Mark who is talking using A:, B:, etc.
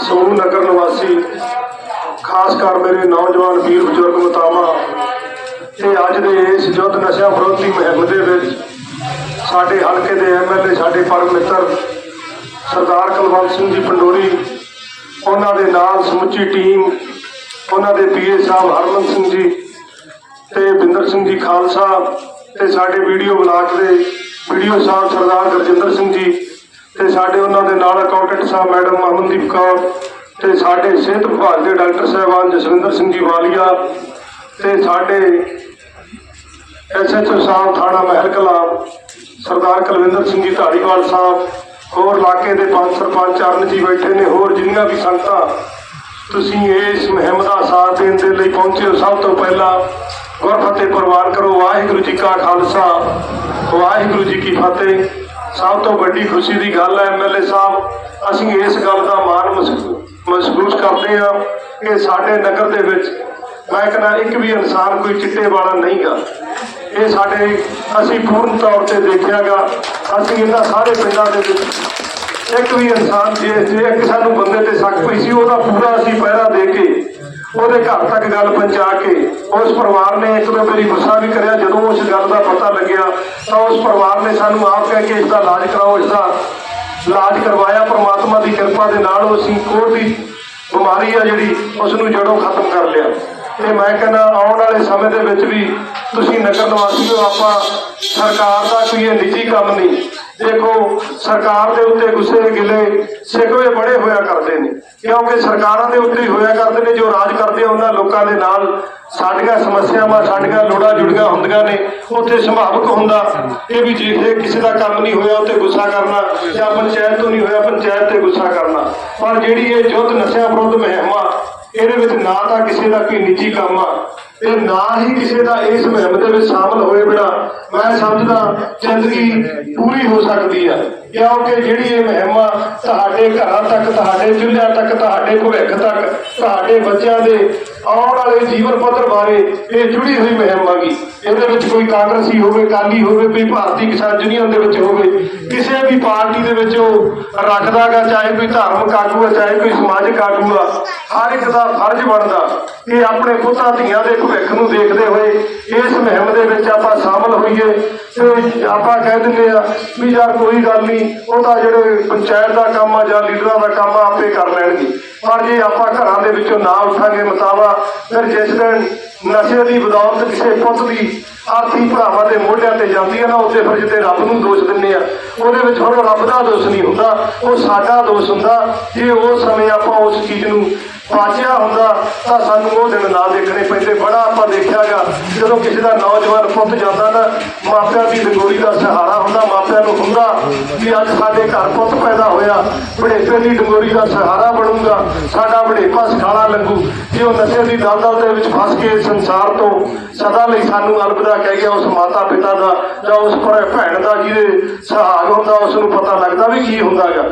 A: ਸਮੂਹ ਨਗਰ ਨਿਵਾਸੀ, ਖਾਸ ਕਰ ਮੇਰੇ ਨੌਜਵਾਨ ਵੀਰ ਬਜ਼ੁਰਗ ਮਤਾਵਾ, ਤੇ ਅੱਜ ਦੇ ਇਸ ਯੁੱਧ ਨਸ਼ਾ ਵਿਰੋਧੀ ਮੁਹਿੰਮ ਦੇ ਵਿੱਚ ਸਾਡੇ ਹਲਕੇ ਦੇ ਐਮਐਲਏ ਸਾਡੇ ਪਰਮ ਮਿੱਤਰ ਸਰਦਾਰ ਕੁਲਵੰਤ ਸਿੰਘ ਜੀ ਪੰਡੋਰੀ, ਉਹਨਾਂ ਦੇ ਨਾਲ ਸਮੁੱਚੀ ਟੀਮ, ਉਹਨਾਂ ਦੇ ਪੀਏ ਸਾਹਿਬ ਹਰਮਨ ਸਿੰਘ ਜੀ ਤੇ ਬਿੰਦਰ ਸਿੰਘ ਜੀ ਖਾਲਸਾ ਤੇ ਸਾਡੇ ਵੀਡੀਓ ਬਲਾਕ ਦੇ ਵੀਡੀਓ ਸਾਹਿਬ ਸਰਦਾਰ ਗੁਰਜਿੰਦਰ ਸਿੰਘ ਜੀ ਤੇ ਸਾਡੇ ਉਹਨਾਂ ਦੇ ਨਾਲ ਅਕਾਊਂਟੈਂਟ ਸਾਹਿਬ, ਮੈਡਮ ਅਮਨਦੀਪ ਕੌਰ ਤੇ ਸਾਡੇ ਸਿਹਤ ਵਿਭਾਗ ਦੇ ਡਾਕਟਰ ਸਾਹਿਬਾਨ ਜਸਵਿੰਦਰ ਸਿੰਘ ਜੀ ਵਾਲੀਆ ਤੇ ਸਾਡੇ ਐਸਐਚਓ ਸਾਹਿਬ, ਥਾਣਾ ਮਹਿਲ ਕਲਾਂ, ਸਰਦਾਰ ਕੁਲਵਿੰਦਰ ਸਿੰਘ ਜੀ ਢਾਲੀਵਾਲ ਸਾਹਿਬ, ਹੋਰ ਇਲਾਕੇ ਦੇ ਪੰਜ ਸਰਪੰਚ ਚਰਨ ਜੀ ਬੈਠੇ ਨੇ, ਹੋਰ ਜਿੰਨੀਆਂ ਵੀ ਸੰਗਤਾਂ, ਤੁਸੀਂ ਇਸ ਮੁਹਿੰਮ ਦਾ ਸਾਥ ਦੇਣ ਦੇ ਲਈ ਪਹੁੰਚੇ ਹੋ। ਸਭ ਤੋਂ ਪਹਿਲਾਂ ਗੁਰਫਤਿਹ ਪ੍ਰਵਾਨ ਕਰੋ। ਵਾਹਿਗੁਰੂ ਜੀ ਕਾ ਖਾਲਸਾ, ਵਾਹਿਗੁਰੂ ਜੀ ਕੀ ਫਤਿਹ। ਸਭ ਤੋਂ ਵੱਡੀ ਖੁਸ਼ੀ ਦੀ ਗੱਲ ਹੈ ਐਮਐਲਏ ਸਾਹਿਬ, ਅਸੀਂ ਇਸ ਗੱਲ ਦਾ ਮਾਣ ਮਹਿਸੂ- ਮਹਿਸੂਸ ਕਰਦੇ ਹਾਂ ਕਿ ਸਾਡੇ ਨਗਰ ਦੇ ਵਿੱਚ ਮੈਂ ਕਹਿੰਦਾ ਇੱਕ ਵੀ ਇਨਸਾਨ ਕੋਈ ਚਿੱਟੇ ਵਾਲਾ ਨਹੀਂਗਾ ਇਹ ਸਾਡੇ, ਅਸੀਂ ਪੂਰਨ ਤੌਰ ਤੇ ਦੇਖਿਆਗਾ ਅਸੀਂ ਇਹਨਾਂ ਸਾਰੇ ਪਿੰਡਾਂ ਦੇ ਵਿੱਚ ਇੱਕ ਵੀ ਇਨਸਾਨ ਜੇ ਜੇ ਇੱਕ ਸਾਨੂੰ ਬੰਦੇ ਤੇ ਸ਼ੱਕ ਪਈ ਸੀ, ਉਹਦਾ ਪੂਰਾ ਅਸੀਂ ਪਹਿਰਾ ਦੇ ਕੇ ਉਹਦੇ ਘਰ ਤੱਕ ਗੱਲ ਪਹੁੰਚਾ ਕੇ ਉਸ ਪਰਿਵਾਰ ਨੇ ਇੱਕ ਦੋ ਵਾਰੀ ਗੁੱਸਾ ਵੀ ਕਰਿਆ। ਜਦੋਂ ਉਸ ਗੱਲ ਦਾ ਪਤਾ ਲੱਗਿਆ, ਤਾਂ ਉਸ ਪਰਿਵਾਰ ਨੇ ਸਾਨੂੰ ਆਪ ਕਹਿ ਕੇ ਇਸ ਦਾ ਇਲਾਜ ਕਰਾਓ ਇਸ ਦਾ ਇਲਾਜ ਕਰਵਾਇਆ। ਪ੍ਰਮਾਤਮਾ ਦੀ ਕਿਰਪਾ ਦੇ ਨਾਲ ਉਹ ਅਸੀਂ ਕੋਰ ਦੀ ਬਿਮਾਰੀ ਆ ਜਿਹੜੀ, ਉਸ ਨੂੰ ਜੜੋਂ ਖਤਮ ਕਰ ਲਿਆ। ਤੇ ਮੈਂ ਕਹਿੰਦਾ, ਆਉਣ ਵਾਲੇ ਸਮੇਂ ਦੇ ਵਿੱਚ ਵੀ ਤੁਸੀਂ ਨਗਰ ਨਿਵਾਸੀਓ, ਆਪਾਂ ਸਰਕਾਰ ਦਾ ਕੋਈ ਇਹ ਨਿੱਜੀ ਕੰਮ ਨਹੀਂ। ਦੇਖੋ, ਸਰਕਾਰ ਦੇ ਉੱਤੇ ਗੁੱਸੇ ਗਿਲੇ ਸਿਕਵੇ ਬੜੇ ਹੋਇਆ ਕਰਦੇ ਨੇ। ਕਿਉਂਕਿ ਸਰਕਾਰਾਂ ਦੇ ਉੱਤੇ ਹੀ ਹੋਇਆ ਕਰਦੇ ਨੇ, ਜੋ ਰਾਜ ਕਰਦੇ ਉਹਨਾਂ ਲੋਕਾਂ ਦੇ ਨਾਲ ਸਾਡੀਆਂ ਸਮੱਸਿਆਵਾਂ, ਸਾਡੀਆਂ ਲੋੜਾਂ ਜੁੜੀਆਂ ਹੁੰਦੀਆਂ ਨੇ। ਉੱਥੇ ਸੁਭਾਵਿਕ ਹੁੰਦਾ। ਇਹ ਵੀ ਜੇ ਕਿਸੇ ਦਾ ਕੰਮ ਨਹੀਂ ਹੋਇਆ ਉੱਤੇ ਗੁੱਸਾ ਕਰਨਾ ਜਾਂ ਪੰਚਾਇਤ ਤੋਂ ਨਹੀਂ ਹੋਇਆ, ਪੰਚਾਇਤ ਤੇ ਗੁੱਸਾ ਕਰਨਾ। ਪਰ ਜਿਹੜੀ ਇਹ ਯੁੱਧ ਨਸ਼ਿਆਂ ਵਿਰੁੱਧ ਮਹਿਮਾ ਇਹਦੇ ਵਿੱਚ ਨਾ ਤਾਂ ਕਿਸੇ ਦਾ ਕੋਈ ਨਿੱਜੀ ਕੰਮ ਆ ਤੇ ਨਾ ਹੀ ਕਿਸੇ ਦਾ ਇਸ ਮੁਹਿੰਮ ਦੇ ਵਿੱਚ ਸ਼ਾਮਲ ਹੋਏ ਬਿਨਾ ਮੈਂ ਸਮਝਦਾ ਜ਼ਿੰਦਗੀ ਪੂਰੀ ਹੋ ਸਕਦੀ ਆ। ਕਿਉਂਕਿ ਜਿਹੜੀ ਇਹ ਮੁਹਿੰਮ ਤੁਹਾਡੇ ਘਰਾਂ ਤੱਕ, ਤੁਹਾਡੇ ਚੁੱਲ੍ਹਿਆਂ ਤੱਕ, ਤੁਹਾਡੇ ਭਵਿੱਖ ਤੱਕ, ਤੁਹਾਡੇ ਬੱਚਿਆਂ ਦੇ ਆਉਣ ਵਾਲੇ ਜੀਵਨ ਪੱਧਰ ਬਾਰੇ ਇਹ ਜੁੜੀ ਹੋਈ ਮੁਹਿੰਮ ਆਗੀ ਇਹਦੇ ਵਿੱਚ ਕੋਈ ਕਾਂਗਰਸੀ ਹੋਵੇ ਕਾਲੀ ਹੋਵੇ, ਕੋਈ ਭਾਰਤੀ ਕਿਸਾਨ ਯੂਨੀਅਨ ਦੇ ਵਿੱਚ ਹੋਵੇ, ਕਿਸੇ ਵੀ ਪਾਰਟੀ ਦੇ ਵਿੱਚ ਉਹ ਰੱਖਦਾਗਾ ਚਾਹੇ ਕੋਈ ਧਾਰਮਿਕ ਆਗੂ ਆ, ਚਾਹੇ ਕੋਈ ਸਮਾਜਿਕ ਆਗੂ ਆ, ਹਰ ਇੱਕ ਦਾ ਫਰਜ਼ ਬਣਦਾ ਕਿ ਆਪਣੇ ਪੁੱਤਾਂ, ਧੀਆਂ ਦੇ ਭਵਿੱਖ ਨੂੰ ਦੇਖਦੇ ਹੋਏ ਇਸ ਮੁਹਿੰਮ ਦੇ ਵਿੱਚ ਆਪਾਂ ਸ਼ਾਮਲ ਹੋਈਏ। ਤੇ ਆਪਾਂ ਕਹਿ ਦਿੰਦੇ ਆ ਵੀ ਯਾਰ ਕੋਈ ਗੱਲ ਨਹੀਂ, ਉਹ ਤਾਂ ਜਿਹੜੇ ਪੰਚਾਇਤ ਦਾ ਕੰਮ ਆ ਜਾਂ ਲੀਡਰਾਂ ਦਾ ਕੰਮ ਆ, ਆਪੇ ਕਰ ਲੈਣਗੇ। ਪਰ ਜੇ ਆਪਾਂ ਘਰਾਂ ਦੇ ਵਿੱਚੋਂ ਨਾ ਉੱਠਾਂਗੇ ਮਤਾਵਾ ਫਿਰ ਜਿਸ ਦਿਨ ਨਸ਼ੇ ਦੀ ਬਦੌਲਤ ਕਿਸੇ ਪੁੱਤ ਦੀ ਆਰਥੀ ਭਰਾਵਾਂ ਦੇ ਮੋਢਿਆਂ ਤੇ ਜਾਂਦੀ ਹੈ ਨਾ ਉੱਤੇ ਫਿਰ ਜਿੱਤੇ ਰੱਬ ਨੂੰ ਦੋਸ਼ ਦਿੰਦੇ ਆ, ਉਹਦੇ ਵਿੱਚ ਹੁਣ ਰੱਬ ਦਾ ਦੋਸ਼ ਨਹੀਂ ਹੁੰਦਾ, ਉਹ ਸਾਡਾ ਦੋਸ਼ ਹੁੰਦਾ। ਜੇ ਉਸ ਸਮੇਂ ਆਪਾਂ ਉਸ ਚੀਜ਼ ਨੂੰ ਬਾਚਿਆ ਹੁੰਦਾ, ਤਾਂ ਸਾਨੂੰ ਉਹ ਦਿਨ ਨਾ ਦੇਖਣੇ ਪੈਂਦੇ। ਬੜਾ ਆਪਾਂ ਦੇਖਿਆਗਾ, ਜਦੋਂ ਕਿਸੇ ਦਾ ਨੌਜਵਾਨ ਪੁੱਤ ਜਾਂਦਾ ਨਾ ਮਾਪਿਆਂ ਦੀ ਡੰਗੋਰੀ ਦਾ ਸਹਾਰਾ ਹੁੰਦਾ ਵੀ ਅੱਜ ਸਾਡੇ ਘਰ ਪੁੱਤ ਪੈਦਾ ਹੋਇਆ। ਬੜੇਪੇ ਦੀ ਡੰਗੋਰੀ ਦਾ ਸਹਾਰਾ ਬਣੂਗਾ। ਸਾਡਾ ਬੜੇਪਾ ਸਖਾਲਾ ਲੱਗੂ। ਜੇ ਉਹ ਨਸ਼ੇ ਦੀ ਦਲਦਲ ਦੇ ਵਿੱਚ ਫਸ ਕੇ ਸੰਸਾਰ ਤੋਂ ਸਦਾ ਲਈ ਸਾਨੂੰ ਅਲਵਿਦਾ ਕਹਿ ਗਿਆ, ਉਸ ਮਾਤਾ ਪਿਤਾ ਦਾ ਜਾਂ ਉਸ ਭੈਣ ਦਾ ਜਿਹਦੇ ਸਹਾਗ ਹੁੰਦਾ, ਉਸ ਨੂੰ ਪਤਾ ਲੱਗਦਾ ਵੀ ਕੀ ਹੁੰਦਾਗਾ।